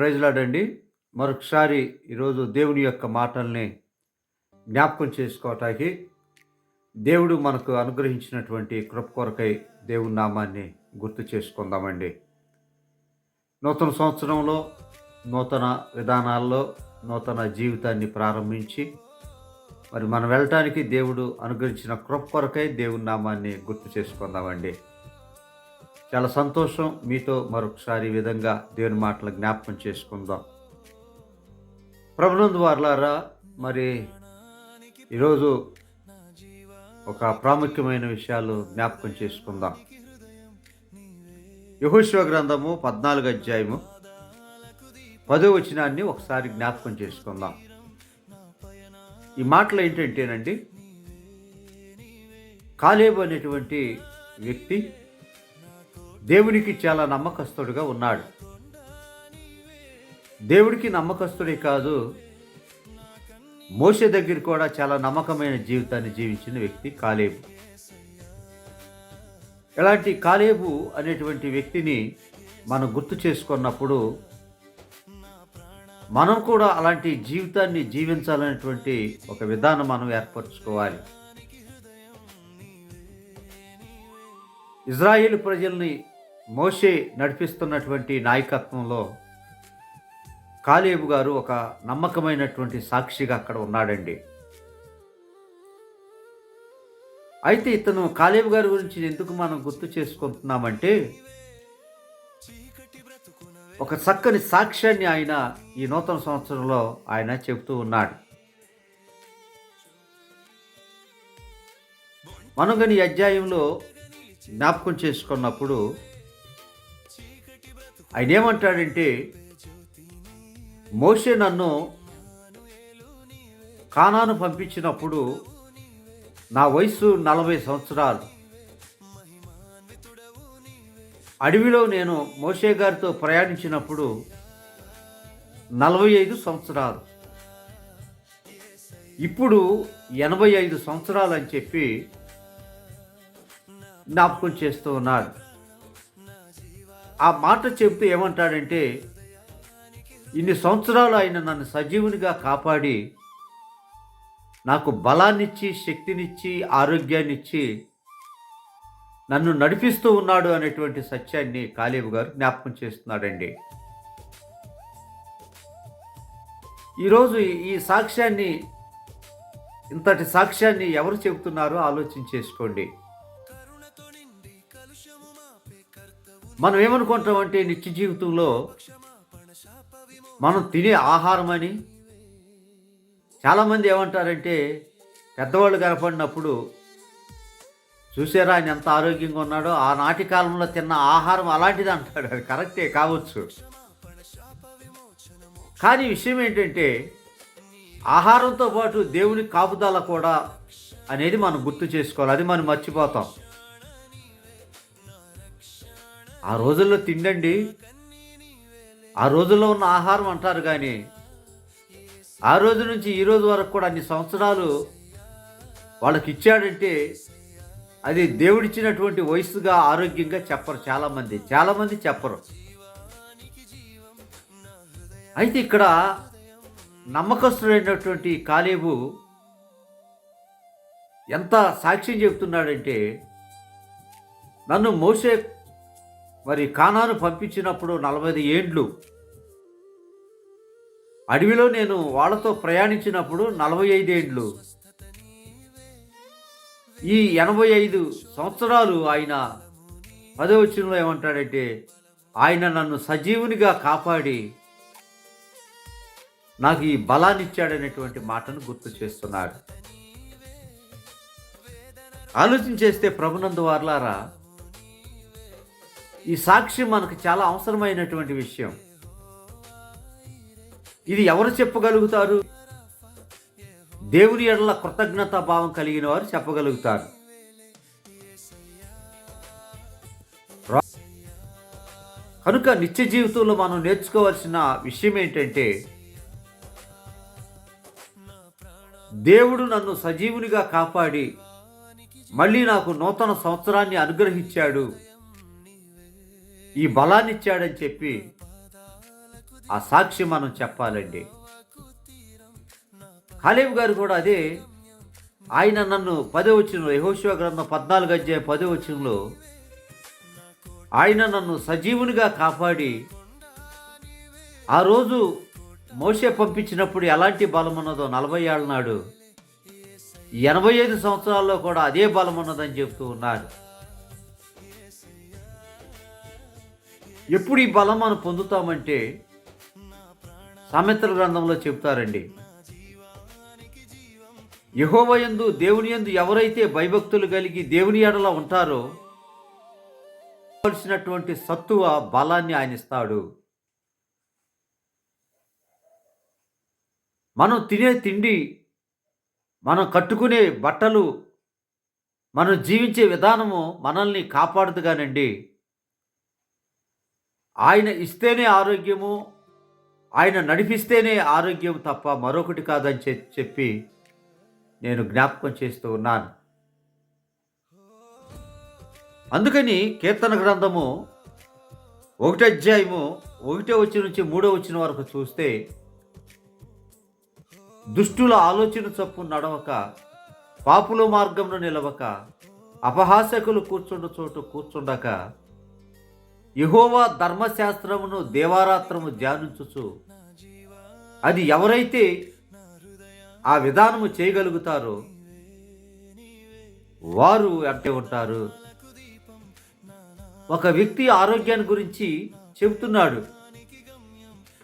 ప్రైజ్లాడండి. మరొకసారి ఈరోజు దేవుని యొక్క మాటల్ని జ్ఞాపకం చేసుకోవటానికి దేవుడు మనకు అనుగ్రహించినటువంటి కృప కొరకై దేవుని నామాన్ని గుర్తు చేసుకుందామండి. నూతన సంవత్సరంలో నూతన విధానాల్లో నూతన జీవితాన్ని ప్రారంభించి మరి మనం వెళ్ళటానికి దేవుడు అనుగ్రహించిన కృప కొరకై దేవుని నామాన్ని గుర్తు చేసుకుందామండి. చాలా సంతోషం. మీతో మరొకసారి ఈ విధంగా దేవుని మాటలు జ్ఞాపకం చేసుకుందాం. ప్రభునందు వార్లారా మరి ఈరోజు ఒక ప్రాముఖ్యమైన విషయాలు జ్ఞాపకం చేసుకుందాం. యహోశివ గ్రంథము పద్నాలుగు అధ్యాయము పదో వచనాన్ని ఒకసారి జ్ఞాపకం చేసుకుందాం. ఈ మాటలు ఏంటంటేనండి కాలేబు అనేటువంటి వ్యక్తి దేవునికి చాలా నమ్మకస్తుడుగా ఉన్నాడు. దేవుడికి నమ్మకస్తుడే కాదు మోసే దగ్గర కూడా చాలా నమ్మకమైన జీవితాన్ని జీవించిన వ్యక్తి కాలేబు. ఇలాంటి కాలేబు అనేటువంటి వ్యక్తిని మనం గుర్తు చేసుకున్నప్పుడు మనం కూడా అలాంటి జీవితాన్ని జీవించాలనేటువంటి ఒక విధానం మనం ఏర్పరచుకోవాలి. ఇజ్రాయేల్ ప్రజల్ని మోషే నడిపిస్తున్నటువంటి నాయకత్వంలో కాలేబు గారు ఒక నమ్మకమైనటువంటి సాక్షిగా అక్కడ ఉన్నాడండి. అయితే ఇతను కాలేబు గారి గురించి ఎందుకు మనం గుర్తు చేసుకుంటున్నామంటే ఒక చక్కని సాక్ష్యాన్ని ఆయన ఈ నూతన సంవత్సరంలో ఆయన చెబుతూ ఉన్నాడు. మనం కానీ అధ్యాయంలో జ్ఞాపకం చేసుకున్నప్పుడు ఆయన ఏమంటాడంటే మోషే నన్ను కానాను పంపించినప్పుడు నా వయసు నలభై సంవత్సరాలు. అడవిలో నేను మోషే గారితో ప్రయాణించినప్పుడు నలభై ఐదు సంవత్సరాలు. ఇప్పుడు ఎనభై ఐదు సంవత్సరాలు అని చెప్పి జ్ఞాపకం చేస్తూ ఉన్నాడు. ఆ మాట చెప్తూ ఏమంటాడంటే ఇన్ని సంవత్సరాలు ఆయన నన్ను సజీవునిగా కాపాడి నాకు బలాన్నిచ్చి శక్తినిచ్చి ఆరోగ్యాన్నిచ్చి నన్ను నడిపిస్తూ ఉన్నాడు అనేటువంటి సత్యాన్ని కాలేబు గారు జ్ఞాపకం చేస్తున్నాడండి. ఈరోజు ఈ సాక్ష్యాన్ని ఇంతటి సాక్ష్యాన్ని ఎవరు చెబుతున్నారో ఆలోచన చేసుకోండి. మనం ఏమనుకుంటాం అంటే నిత్య జీవితంలో మనం తినే ఆహారం అని చాలామంది ఏమంటారంటే పెద్దవాళ్ళు కనపడినప్పుడు చూసారా ఆయన ఎంత ఆరోగ్యంగా ఉన్నాడో? ఆనాటి కాలంలో తిన్న ఆహారం అలాంటిది అంటాడు. అది కరెక్టే కావచ్చు. కానీ విషయం ఏంటంటే ఆహారంతో పాటు దేవుని కాపుదల కూడా అనేది మనం గుర్తు చేసుకోవాలి. అది మనం మర్చిపోతాం. ఆ రోజుల్లో తిండండి. ఆ రోజుల్లో ఉన్న ఆహారం అంటారు కానీ ఆ రోజు నుంచి ఈ రోజు వరకు కూడా అన్ని సంవత్సరాలు వాళ్ళకి ఇచ్చాడంటే అది దేవుడిచ్చినటువంటి వయసుగా ఆరోగ్యంగా చెప్పరు చాలామంది. చాలామంది చెప్పరు. అయితే ఇక్కడ నమ్మకస్తుడైనటువంటి కాలేబు ఎంత సాక్ష్యం చెప్తున్నాడంటే నన్ను మోసే మరి కానాను పంపించినప్పుడు నలభై ఏండ్లు. అడవిలో నేను వాళ్ళతో ప్రయాణించినప్పుడు నలభై ఐదేండ్లు ఈ ఎనభై ఐదు సంవత్సరాలు ఆయన పదవచనంలో ఏమంటాడంటే ఆయన నన్ను సజీవునిగా కాపాడి నాకు ఈ బలాన్ని ఇచ్చాడనేటువంటి మాటను గుర్తు చేస్తున్నాడు. ఆలోచన చేస్తే ప్రభునందు వార్లారా ఈ సాక్షి మనకు చాలా అవసరమైనటువంటి విషయం. ఇది ఎవరు చెప్పగలుగుతారు? దేవుని ఎడల కృతజ్ఞతా భావం కలిగిన వారు చెప్పగలుగుతారు. కనుక నిత్య జీవితంలో మనం నేర్చుకోవాల్సిన విషయం ఏంటంటే దేవుడు నన్ను సజీవునిగా కాపాడి మళ్ళీ నాకు నూతన సంవత్సరాన్ని అనుగ్రహించాడు. ఈ బలాన్ని ఇచ్చాడని చెప్పి ఆ సాక్షి మనం చెప్పాలండి. కాలేబు గారు కూడా అదే ఆయన నన్ను పదే వచ్చిన యహోశివ గ్రంథం పద్నాలుగు అధ్యాయ పదే వచ్చినలో ఆయన నన్ను సజీవునిగా కాపాడి ఆ రోజు మోసే పంపించినప్పుడు ఎలాంటి బలం ఉన్నదో నలభై ఏళ్ళ నాడు ఎనభై ఐదు సంవత్సరాల్లో కూడా అదే బలం ఉన్నదని చెప్తూ ఉన్నారు. ఎప్పుడు ఈ బలం మనం పొందుతామంటే సామెతల గ్రంథంలో చెప్తారండి. యహోవయందు దేవుని యందు ఎవరైతే భయభక్తులు కలిగి దేవుని ఎడల ఉంటారో కావలసినటువంటి సత్తువ బలాన్ని ఆయన ఇస్తాడు. మనం తినే తిండి మనం కట్టుకునే బట్టలు మనం జీవించే విధానము మనల్ని కాపాడదు కానండి ఆయన ఇస్తేనే ఆరోగ్యము ఆయన నడిపిస్తేనే ఆరోగ్యం తప్ప మరొకటి కాదని చెప్పి నేను జ్ఞాపకం చేస్తూ ఉన్నాను. అందుకని కీర్తన గ్రంథము ఒకటి అధ్యాయము ఒకటో వచ్చిన నుంచి మూడో వచ్చిన వరకు చూస్తే దుష్టుల ఆలోచన చప్పు నడవక పాపుల మార్గంలో నిలవక అపహాసకులు కూర్చుండ చోటు కూర్చుండక యహోవా ధర్మశాస్త్రమును దేవారాత్రము ధ్యానించుచు అది ఎవరైతే ఆ విధానము చేయగలుగుతారో వారు అంటే ఉంటారు. ఒక వ్యక్తి ఆరోగ్యాన్ని గురించి చెబుతున్నాడు.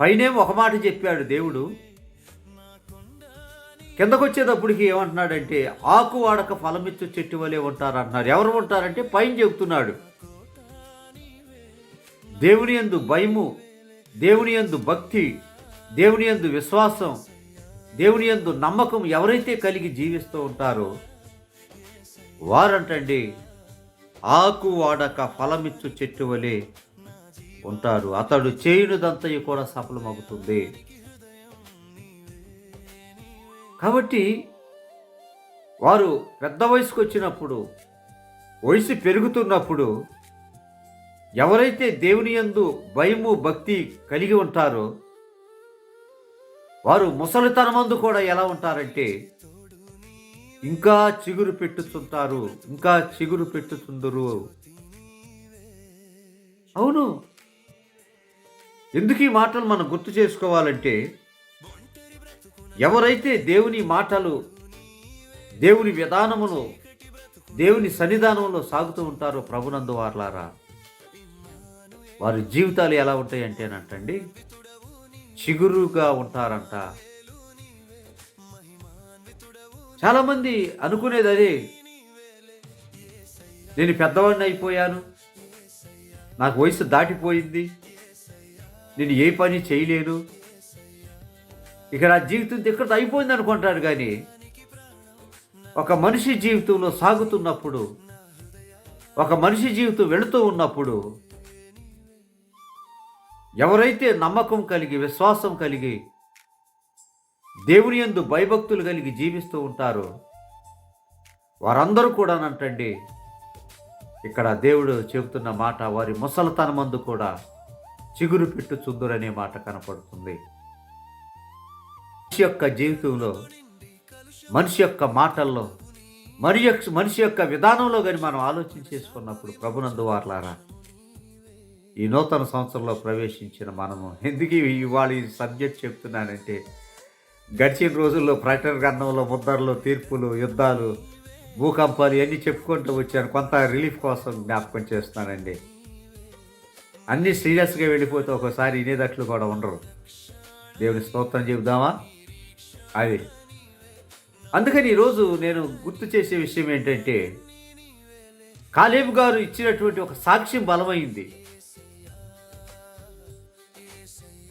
పైనే ఒక మాట చెప్పాడు దేవుడు. కిందకొచ్చేటప్పటికి ఏమంటున్నాడంటే ఆకు వాడక ఫలమిచ్చు చెట్టు వలె ఉంటారు అంటున్నారు ఎవరు ఉంటారంటే పైన చెబుతున్నాడు. దేవుని యందు భయము దేవుని యందు భక్తి దేవుని యందు విశ్వాసం దేవుని యందు నమ్మకం ఎవరైతే కలిగి జీవిస్తూ ఉంటారో వారంటండి ఆకు వాడక ఫలమిచ్చు చెట్టు వలె ఉంటారు అతడు చేయునిదంతయు కూడా సఫలమవుతుంది కాబట్టి వారు పెద్ద వయసుకు వచ్చినప్పుడు వయసు పెరుగుతున్నప్పుడు ఎవరైతే దేవుని యందు భయము భక్తి కలిగి ఉంటారో వారు ముసలితనమందు కూడా ఎలా ఉంటారంటే ఇంకా చిగురు పెట్టుతుంటారు ఇంకా చిగురు పెట్టుతుందరు అవును. ఎందుకు ఈ మాటలు మనం గుర్తు చేసుకోవాలంటే ఎవరైతే దేవుని మాటలు దేవుని విధానమును దేవుని సన్నిధానంలో సాగుతూ ఉంటారో ప్రభునందు వార్లారా వారి జీవితాలు ఎలా ఉంటాయంటేనంటండి చిగురుగా ఉంటారంట. చాలామంది అనుకునేది అదే నేను పెద్దవాడిని అయిపోయాను నాకు వయసు దాటిపోయింది నేను ఏ పని చేయలేను ఇక నా జీవితం ఇక్కడ అయిపోయింది అనుకుంటాడు కానీ ఒక మనిషి జీవితంలో సాగుతున్నప్పుడు ఒక మనిషి జీవితం వెళుతూ ఉన్నప్పుడు ఎవరైతే నమ్మకం కలిగి విశ్వాసం కలిగి దేవుని యందు భయభక్తులు కలిగి జీవిస్తూ ఉంటారో వారందరూ కూడానంటండి ఇక్కడ దేవుడు చెబుతున్న మాట వారి ముసలతనమందు కూడా చిగురు పెట్టుచుందురనే మాట కనపడుతుంది. మనిషి యొక్క జీవితంలో మనిషి యొక్క మాటల్లో మరి మనిషి యొక్క విధానంలో కానీ మనం ఆలోచన చేసుకున్నప్పుడు ప్రభునందు వార్లారా ఈ నూతన సంవత్సరంలో ప్రవేశించిన మనము. ఎందుకు ఇవాళ ఈ సబ్జెక్ట్ చెప్తున్నానంటే గడిచిన రోజుల్లో ప్రకటన గ్రంథంలో ముద్దర్లు తీర్పులు యుద్ధాలు భూకంపాలు ఇవన్నీ చెప్పుకుంటూ వచ్చాను. కొంత రిలీఫ్ కోసం జ్ఞాపకం చేస్తున్నానండి. అన్నీ సీరియస్గా వెళ్ళిపోతే ఒకసారి ఇనేదట్లు కూడా ఉండరు. దేవుని స్తోత్రం చెబుదామా? అది. అందుకని ఈరోజు నేను గుర్తు చేసే విషయం ఏంటంటే కాలేబు గారు ఇచ్చినటువంటి ఒక సాక్ష్యం బలమైంది.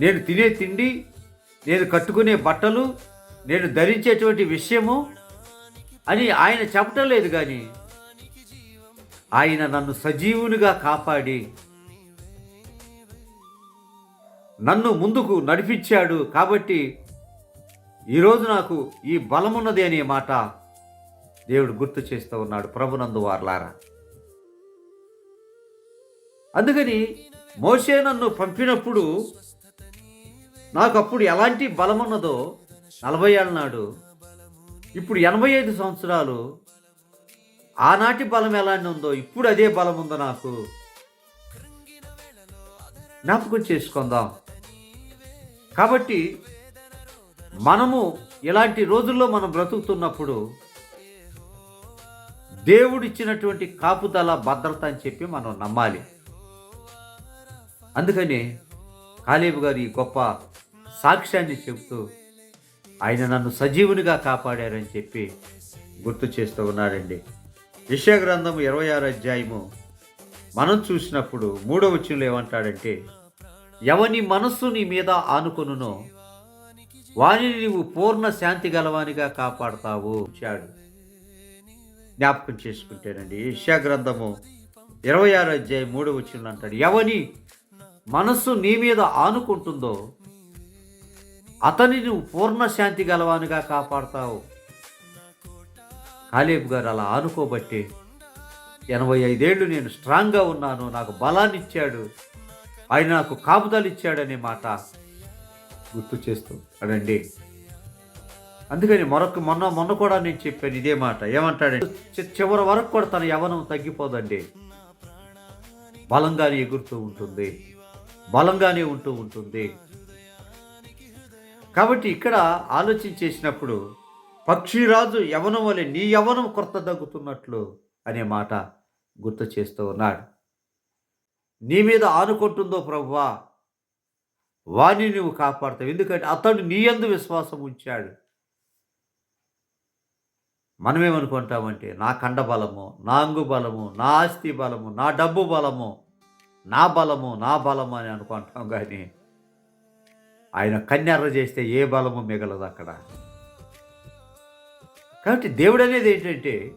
నేను తినే తిండి నేను కట్టుకునే బట్టలు నేను ధరించేటువంటి విషయము అని ఆయన చెప్పటం లేదు కానీ ఆయన నన్ను సజీవునిగా కాపాడి నన్ను ముందుకు నడిపించాడు కాబట్టి ఈరోజు నాకు ఈ బలమున్నది అనే మాట దేవుడు గుర్తు చేస్తూ ఉన్నాడు ప్రభునందు వార్లారా. అందుకని మోషే నన్ను పంపినప్పుడు నాకు అప్పుడు ఎలాంటి బలం ఉన్నదో నలభై ఏళ్ళ నాడు. ఇప్పుడు ఎనభై ఐదు సంవత్సరాలు. ఆనాటి బలం ఎలాంటి ఉందో ఇప్పుడు అదే బలం ఉందో నాకు జ్ఞాపకం చేసుకుందాం. కాబట్టి మనము ఇలాంటి రోజుల్లో మనం బ్రతుకుతున్నప్పుడు దేవుడిచ్చినటువంటి కాపుదల భద్రత అని చెప్పి మనం నమ్మాలి. అందుకని కాలేబు గారు ఈ గొప్ప సాక్ష్యాన్ని చెబుతూ ఆయన నన్ను సజీవునిగా కాపాడారని చెప్పి గుర్తు చేస్తూ ఉన్నాడండి. విషయ గ్రంథం ఇరవై ఆరు అధ్యాయము మనం చూసినప్పుడు మూడవ వచనంలో ఏమంటాడంటే ఎవని మనస్సు నీ మీద ఆనుకొనునో వారిని నీవు పూర్ణ శాంతి గలవానిగా కాపాడతావు చాడు జ్ఞాపకం చేసుకుంటేనండి యెషయా గ్రంథము ఇరవై ఆరు అధ్యాయం మూడవ వచనంలో అంటాడు ఎవని మనస్సు నీ మీద ఆనుకుంటుందో అతని నువ్వు పూర్ణశాంతి గలవానుగా గలవానిగా కాపాడతావు. కాలేబ్ గారు అలా ఆనుకోబట్టి ఎనభై ఐదేళ్ళు నేను స్ట్రాంగ్గా ఉన్నాను నాకు బలాన్ని ఇచ్చాడు ఆయన నాకు కాపుదలు ఇచ్చాడనే మాట గుర్తు చేస్తూ అడండి. అందుకని మరొక మొన్న మొన్న కూడా నేను చెప్పాను ఇదే మాట. ఏమంటాడండి చివరి వరకు కూడా తన యవనం తగ్గిపోదండి. బలంగానే ఎగురుతూ ఉంటుంది. బలంగానే ఉంటూ ఉంటుంది. కాబట్టి ఇక్కడ ఆలోచన చేసినప్పుడు పక్షిరాజు యవనం వలె నీ యవనం కొరత తగ్గుతున్నట్లు అనే మాట గుర్తు చేస్తూ ఉన్నాడు. నీ మీద ఆనుకుంటుందో ప్రభువా వాణ్ణి నువ్వు కాపాడతావు. ఎందుకంటే అతడు నీ యందు విశ్వాసం ఉంచాడు. మనమేమనుకుంటామంటే నా కండ బలము నా అంగు బలము నా ఆస్తి బలము నా డబ్బు బలము నా బలము నా బలము అని అనుకుంటాం కానీ ఆయన కన్యర్ర చేస్తే ఏ బలము మిగలదు అక్కడ. కాబట్టి దేవుడు అనేది ఏంటంటే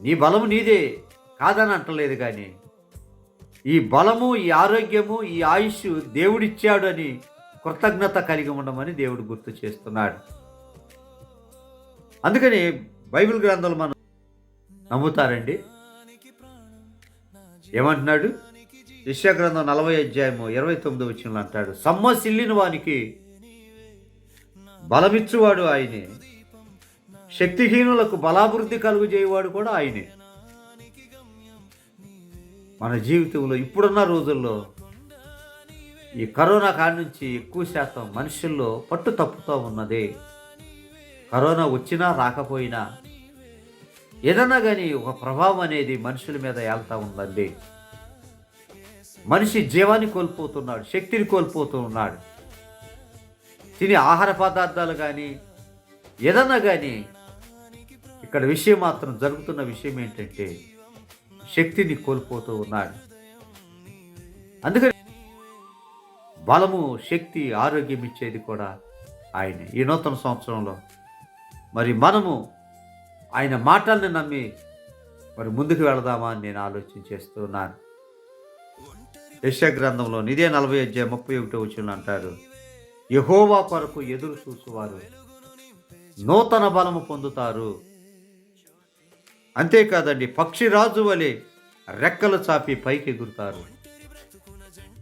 నీ బలము నీదే కాదని అంటలేదు కానీ ఈ బలము ఈ ఆరోగ్యము ఈ ఆయుష్ దేవుడిచ్చాడు అని కృతజ్ఞత కలిగి ఉండమని దేవుడు గుర్తు చేస్తున్నాడు. అందుకని బైబిల్ గ్రంథాలు మనం నమ్ముతారండి. ఏమంటున్నాడు? యశాగ్రంథం నలభై అధ్యాయము ఇరవై తొమ్మిది వచ్చిన అంటాడు సమ్మసిల్లిన వానికి బలమిచ్చువాడు ఆయనే. శక్తిహీనులకు బలాభివృద్ధి కలుగు చేయవాడు కూడా ఆయనే. మన జీవితంలో ఇప్పుడున్న రోజుల్లో ఈ కరోనా కాడి నుంచి ఎక్కువ శాతం మనుషుల్లో పట్టు తప్పుతూ ఉన్నది. కరోనా వచ్చినా రాకపోయినా ఏదన్నా కానీ ఒక ప్రభావం అనేది మనుషుల మీద వెళ్తూ ఉందండి. మనిషి జీవాన్ని కోల్పోతున్నాడు శక్తిని కోల్పోతూ ఉన్నాడు తినే ఆహార పదార్థాలు కానీ ఏదన్నా కానీ ఇక్కడ విషయం మాత్రం జరుగుతున్న విషయం ఏంటంటే శక్తిని కోల్పోతూ ఉన్నాడు. అందుకని బలము శక్తి ఆరోగ్యం ఇచ్చేది కూడా ఆయన. ఈ నూతన సంవత్సరంలో మరి మనము ఆయన మాటల్ని నమ్మి మరి ముందుకు వెళదామా అని నేను ఆలోచన చేస్తున్నాను యశ గ్రంథంలో ఇదే నలభై అధ్యాయ ముప్పై ఒకటో వచ్చిన అంటారు. యహోవా కొరకు ఎదురు చూసువారు. నూతన బలము పొందుతారు. అంతేకాదండి పక్షిరాజు వలె రెక్కలు చాపి పైకి ఎగురుతారు.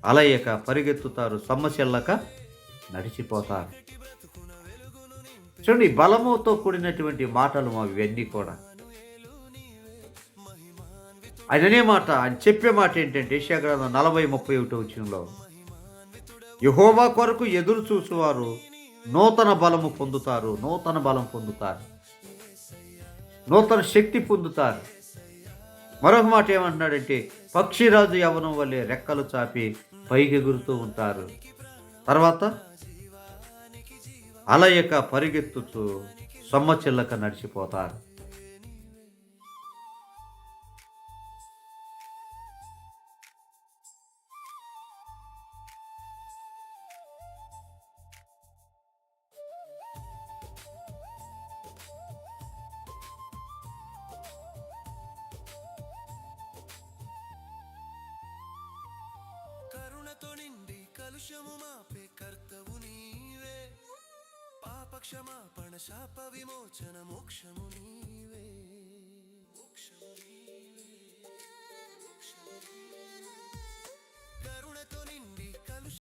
అలయక పరిగెత్తుతారు సమ్మశెల్లక నడిచిపోతారు. చూడండి బలముతో కూడినటువంటి మాటలు మావి ఇవన్నీ కూడా. ఆయన అనే మాట ఆయన చెప్పే మాట ఏంటంటే యశాగ్రంథం నలభై ముప్పై ఒకటి వచ్చినలో యహోవా కొరకు ఎదురు చూసేవారు నూతన బలము పొందుతారు నూతన బలం పొందుతారు నూతన శక్తి పొందుతారు. మరొక మాట ఏమంటున్నాడంటే పక్షిరాజు యవనం వల్లే రెక్కలు చాపి పైకి ఎగురుతూ ఉంటారు. తర్వాత అలయక పరిగెత్తుతూ సొమ్మచిల్లక నడిచిపోతారు. నిండి మాపే కర్తవు నీవే. పాపక్షమాపణ శాప విమోచన మోక్షము నీవే.